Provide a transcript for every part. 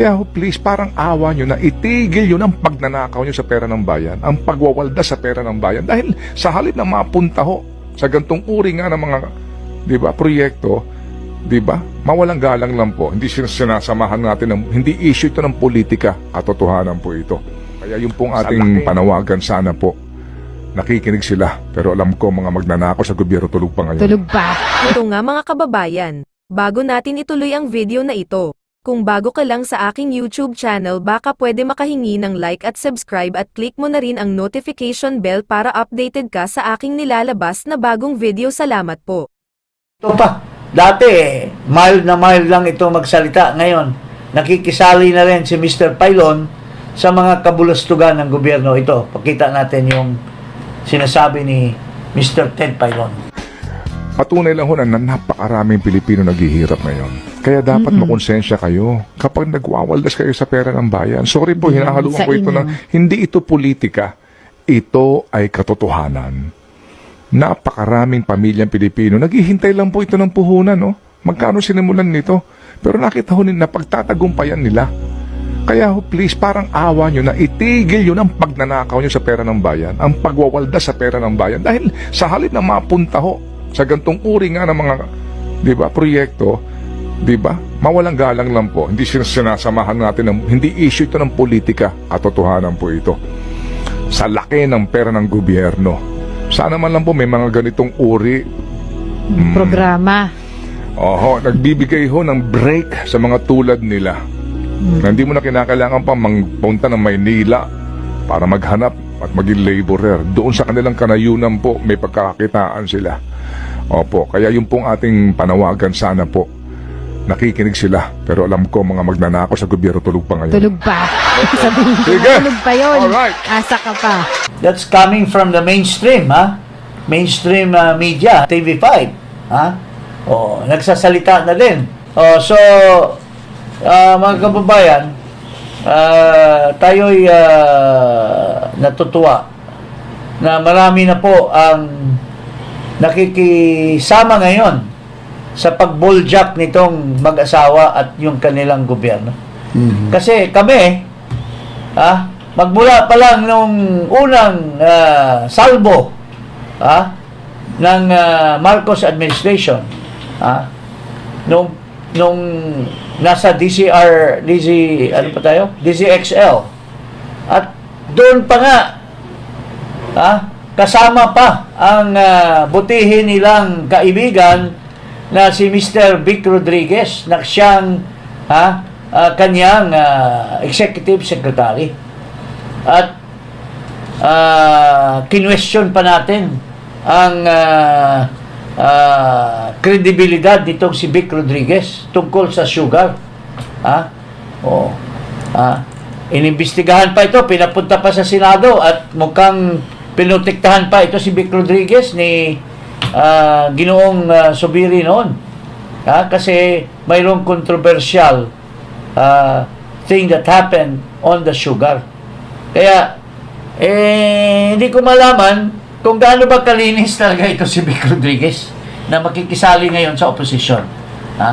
Kaya ho, please, parang awa nyo na itigil yun ang pagnanakaw nyo sa pera ng bayan, ang pagwawalda sa pera ng bayan. Dahil sa halip na mapunta ho sa gantong uri nga ng mga, di ba, proyekto, di ba, mawalang galang lang po. Hindi sin- sinasamahan natin, ng, hindi issue ito ng politika, katotohanan po ito. Kaya yung pong ating panawagan sana po, nakikinig sila. Pero alam ko, mga magnanakaw sa gobyerno tulog pa ngayon. Tulog pa. Ito nga mga kababayan, bago natin ituloy ang video na ito, kung bago ka lang sa aking YouTube channel baka pwede makahingi ng like at subscribe at click mo na rin ang notification bell para updated ka sa aking nilalabas na bagong video. Salamat po. Ito pa. Dati, eh, mild na mild lang ito magsalita. Ngayon, nakikisali na rin si Mr. Pylon sa mga kabulastugan ng gobyerno. Ito, pakita natin yung sinasabi ni Mr. Ted Pylon. Patunay lang ho na napakaraming Pilipino naghihirap ngayon. Kaya dapat makonsensya kayo kapag nagwawaldas kayo sa pera ng bayan. Sorry po, Yan, hinahaluan ko ito ng hindi ito politika. Ito ay katotohanan. Napakaraming pamilyang Pilipino. Naghihintay lang po ito ng puhunan, no? Magkano sinimulan nito? Pero nakita ho na pagtatagumpayan nila. Kaya ho, please, parang awa nyo na itigil yun ang pagnanakaw nyo sa pera ng bayan, ang pagwawalda sa pera ng bayan. Dahil sa halip na mapunta ho sa gantong uri nga ng mga, di ba, proyekto, di ba, mawalang galang lang po. Hindi sin- sinasamahan natin, ng, hindi issue ito ng politika, katotohanan po ito. Sa laki ng pera ng gobyerno. Sana man lang po may mga ganitong uri Programa. Oho, nagbibigay ho ng break sa mga tulad nila. Na hindi mo na kinakailangan pa mangpunta ng Maynila para maghanap at maging laborer. Doon sa kanilang kanayunan po, may pagkakakitaan sila. Opo, kaya yung pong ating panawagan sana po, nakikinig sila. Pero alam ko, mga magnanakaw sa gobyerno tulog pa ngayon. Tulog pa. Sabihin ko, Sige. tulog pa yun. Alright. Asa ka pa. That's coming from the mainstream, ha? Mainstream uh, media, TV5, ha? Oh, nagsasalita na din. Oh, so ah, mga kababayan, ah, tayo'y ah, natutuwa na marami na po ang nakikisama ngayon sa pagbuljak nitong mag-asawa at yung kanilang gobyerno. Kasi kami, ah, magmula pa lang nung unang ah, salbo ah, ng ah, Marcos administration, ah, nung nung nasa DCR, DC, ano pa tayo? DCXL. At doon pa nga, ah, kasama pa ang ah, butihin nilang kaibigan na si Mr. Vic Rodriguez na siyang ha, ah, kanyang ah, executive secretary. At uh, kinwestiyon pa natin ang ah, ah, kredibilidad nitong si Vic Rodriguez tungkol sa sugar. Ha? O, ha? Inimbestigahan pa ito, pinapunta pa sa Senado at mukhang pinutiktahan pa ito si Vic Rodriguez ni ah, Ginoong ah, Subiri noon. Ha? Kasi mayroong controversial ah, thing that happened on the sugar. Kaya, eh, hindi ko malaman kung gaano ba kalinis talaga ito si Vic Rodriguez na makikisali ngayon sa oposisyon. Ha?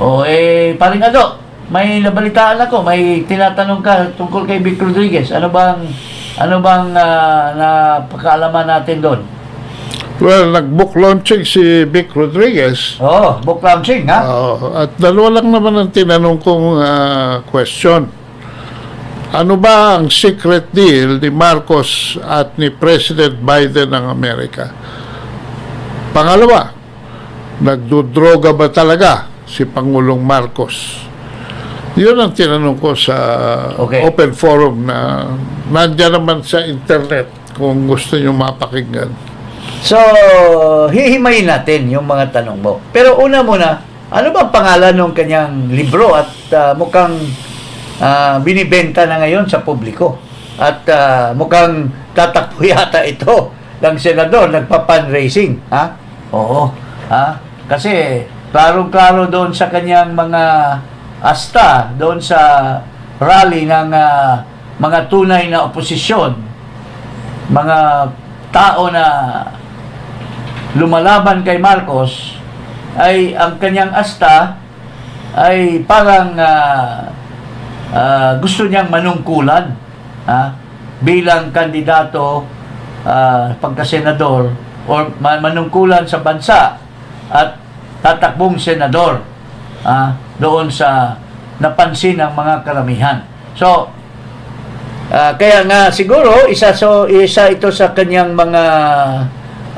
O, eh, paring ano, may nabalitaan ako, may tinatanong ka tungkol kay Vic Rodriguez. Ano bang, ano bang uh, napakaalaman natin doon? Well, nag-book launching si Vic Rodriguez. Oh, book launching, ha? Oo, at dalawa lang naman ang tinanong kong ah, question. Ano ba ang secret deal ni Marcos at ni President Biden ng Amerika? Pangalawa, nagdudroga ba talaga si Pangulong Marcos? Yun ang tinanong ko sa Okay. open forum na nandiyan naman sa internet kung gusto nyo mapakinggan. So, hihimayin natin yung mga tanong mo. Pero una muna, ano ba ang pangalan ng kanyang libro at ah, mukhang ah, binibenta na ngayon sa publiko? At ah, mukhang tatakbo yata ito ng senador, nagpa-fundraising. Ha? Oo. Ha? Kasi, klarong-klaro doon sa kanyang mga asta, doon sa rally ng ah, mga tunay na oposisyon, mga tao na lumalaban kay Marcos ay ang kanyang asta ay parang ah, ah, gusto niyang manungkulan ha, bilang kandidato ah, pagka-senador or ma- manungkulan sa bansa at tatakbong senador ah, doon sa napansin ng mga karamihan. So, ah, kaya nga siguro isa so isa ito sa kanyang mga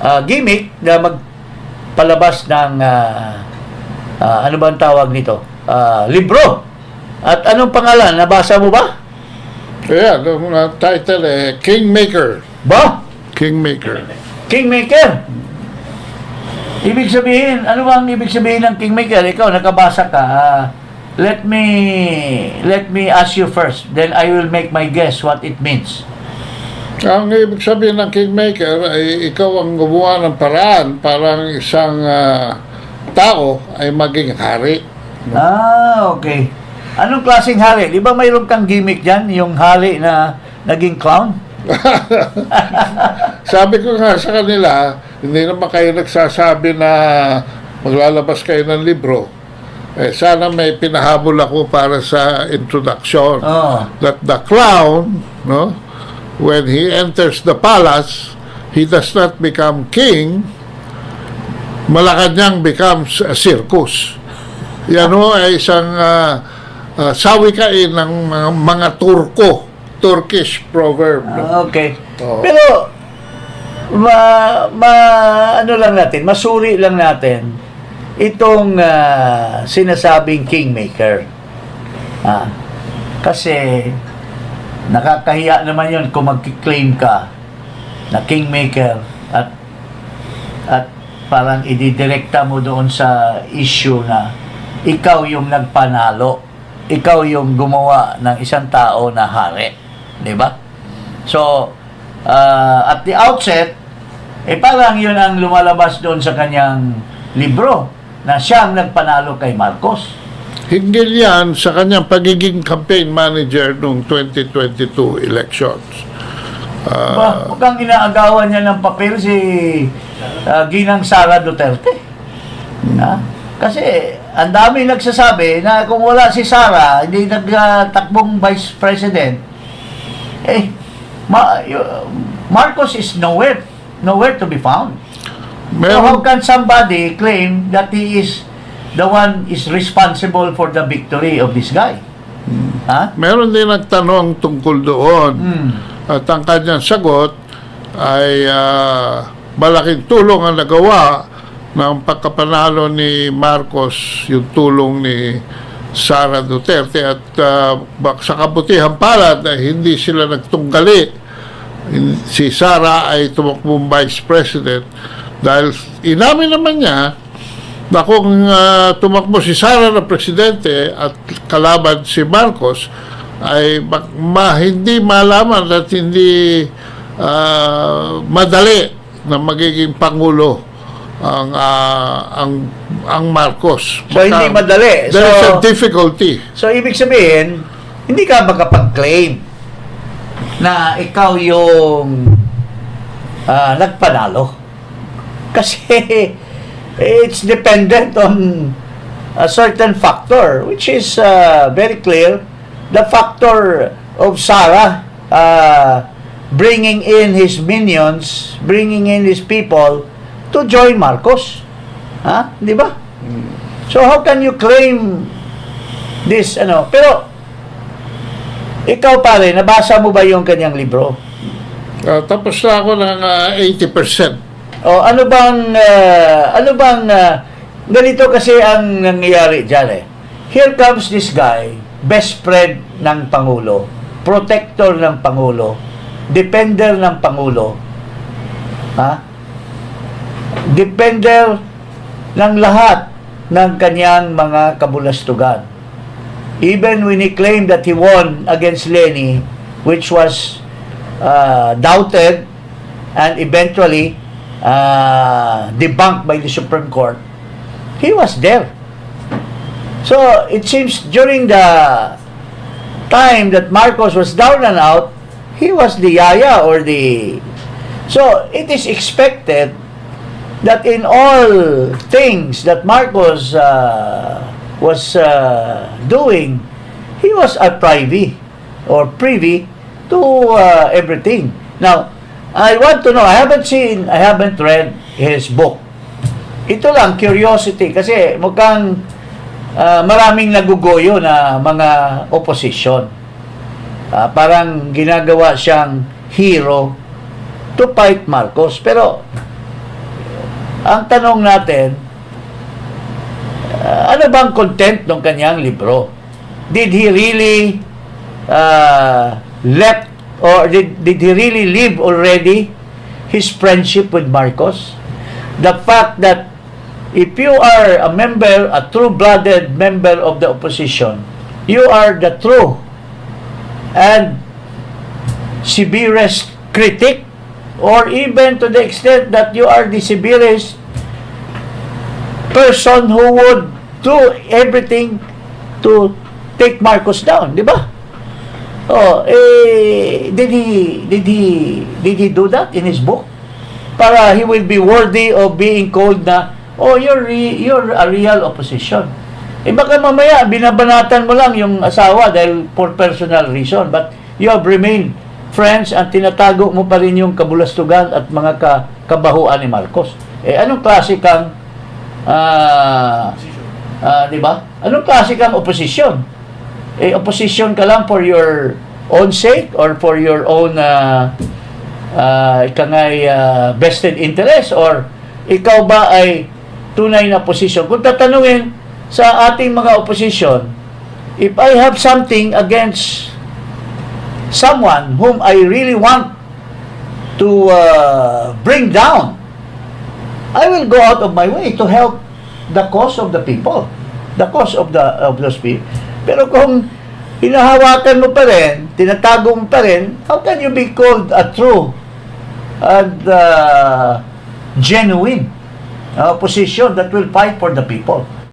ah, gimmick na magpalabas ng ah, ah, ano ba ang tawag nito? Ah, libro. At anong pangalan? Nabasa mo ba? Ayan, ang uh, title eh, Kingmaker. Ba? Kingmaker. Kingmaker. Ibig sabihin, ano bang ibig sabihin ng Kingmaker? Ikaw, nakabasa ka. ah, let me let me ask you first. Then I will make my guess what it means. Ang ibig sabihin ng Kingmaker ay ikaw ang gumawa ng paraan para ang isang ah, tao ay maging hari. Ah, okay. Anong klaseng hari? Di ba mayroon kang gimmick dyan? Yung hari na naging clown? Sabi ko nga sa kanila, hindi naman kayo nagsasabi na maglalabas kayo ng libro. Eh, sana may pinahabol ako para sa introduction. Oh. That the clown, no, when he enters the palace, he does not become king, Malacanang becomes a circus. Yan ho ay isang uh, uh, sawikain ng mga, mga Turko, Turkish proverb. Ah, okay. Oo. Pero, ma, ma, ano lang natin, masuri lang natin itong ah, sinasabing kingmaker. Ah, kasi, nakakahiya naman yun kung mag-claim ka na kingmaker at at parang ididirekta mo doon sa issue na ikaw yung nagpanalo. Ikaw yung gumawa ng isang tao na hari. Di ba? So, uh, at the outset, eh parang yun ang lumalabas doon sa kanyang libro na siyang nagpanalo kay Marcos. Hinggil yan sa kanyang pagiging campaign manager noong 2022 elections. Ah, Ba, mukhang inaagawan niya ng papel si uh, Ginang Sara Duterte. Ha? Kasi ang dami nagsasabi na kung wala si Sara, hindi nagtakbong vice president, eh, Ma- Marcos is nowhere, nowhere to be found. So how meron, can somebody claim that he is the one is responsible for the victory of this guy? Ha? meron din nagtanong tungkol doon. Hmm. At ang kanyang sagot ay ah, malaking tulong ang nagawa ng pagkapanalo ni Marcos, yung tulong ni Sara Duterte at bak- sa kabutihan palad ay hindi sila nagtunggali. Si Sara ay tumakbong vice president dahil inamin naman niya na kung ah, tumakbo si Sara na presidente at kalaban si Marcos ay ma, ma- hindi malaman at hindi ah, madali na magiging pangulo ang ah, ang ang Marcos. So, hindi madali. There is a So- difficulty. So, ibig sabihin, hindi ka makapag-claim na ikaw yung ah, nagpanalo. Kasi it's dependent on a certain factor, which is ah, very clear. The factor of Sarah ah, bringing in his minions, bringing in his people to join Marcos. Ha? Di ba? So how can you claim this ano? Pero ikaw pare, nabasa mo ba yung kanyang libro? Ah, tapos na ako ng ah, 80%. O ano bang ah, ano bang ah, ganito kasi ang nangyayari diyan eh. Here comes this guy, best friend ng pangulo, protector ng pangulo, defender ng pangulo. Ha? Defender ng lahat ng kanyang mga kabulastugan. Even when he claimed that he won against Lenny, which was uh, doubted and eventually uh, debunked by the Supreme Court, he was there. So it seems during the time that Marcos was down and out, he was the yaya or the. So it is expected that in all things that Marcos uh, was uh, doing, he was a privy or privy to uh, everything. Now, I want to know, I haven't seen, I haven't read his book. Ito lang, curiosity, kasi mukhang ah, maraming nagugoyo na mga opposition. Ah, parang ginagawa siyang hero to fight Marcos. Pero, ang tanong natin, ah, ano bang content ng kanyang libro? Did he really uh, left or did, did he really live already his friendship with Marcos? The fact that if you are a member, a true-blooded member of the opposition, you are the true and severest critic or even to the extent that you are the severest person who would do everything to take Marcos down, di ba? Oh, eh, did he, did he, did he do that in his book? Para he will be worthy of being called na, oh, you're, re- you're a real opposition. Eh baka mamaya, binabanatan mo lang yung asawa dahil for personal reason. But you have remained friends at tinatago mo pa rin yung kabulastugan at mga ka, kabahuan ni Marcos. Eh, anong klase kang, ah, ah, di ba? Anong klase kang opposition? Eh, opposition ka lang for your own sake or for your own uh, uh, ika nga'y, ah, vested interest or ikaw ba ay tunay na position? Kung tatanungin sa ating mga opposition, if I have something against someone whom I really want to uh, bring down, I will go out of my way to help the cause of the people, the cause of the of those people. Pero kung hinahawakan mo pa rin, tinatago mo pa rin, how can you be called a true and uh, genuine uh, opposition that will fight for the people?